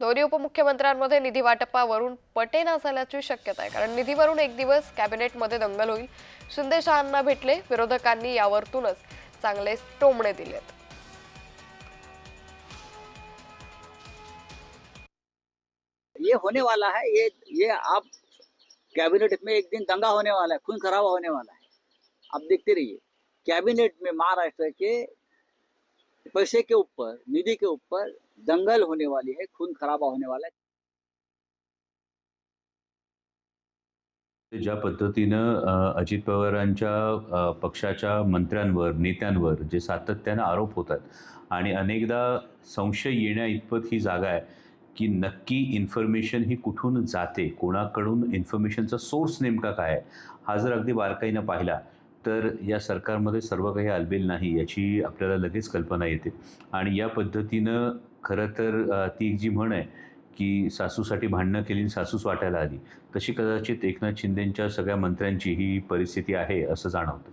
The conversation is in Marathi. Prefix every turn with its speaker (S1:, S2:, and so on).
S1: दोन्ही उपमुख्यमंत्र्यांमध्ये निधी वाटपावरून पटेना झाल्याची शक्यता आहे. कारण निधीवरून एक दिवस कॅबिनेटमध्ये दंगल होईल. शिंदे शहांना भेटले विरोधकांनी यावरतूनच चांगले टोमणे दिलेत.
S2: ये होने वाला है ये ये आप कैबिनेट में एक दिन दंगा होने वाला है खून खराबा होने वाला है। आप देखते रहिए कैबिनेट में महाराष्ट्र के पैसे के ऊपर निधि के ऊपर दंगल होने वाली है खून खराबा होने वाला है।
S3: ज्या पद्धतीनं अजित पवारांच्या पक्षाच्या मंत्र्यांवर नेत्यांवर जे सातत्यानं आरोप होतात आणि अनेकदा संशय येण्या इतपत ही जागा आहे की नक्की इन्फॉर्मेशन ही कुठून जाते कोणाकडून इन्फॉर्मेशनचा सोर्स नेमका काय आहे हा जर अगदी बारकाईनं पाहिला तर या सरकारमध्ये सर्व काही आलबेल नाही याची आपल्याला लगेच कल्पना येते. आणि या पद्धतीनं खरं तर ती एक जी म्हण आहे की सासूसाठी भांडणं केली आणि सासूस वाटायला आली तशी कदाचित एकनाथ शिंदेंच्या सगळ्या मंत्र्यांची ही परिस्थिती आहे असं जाणवतं.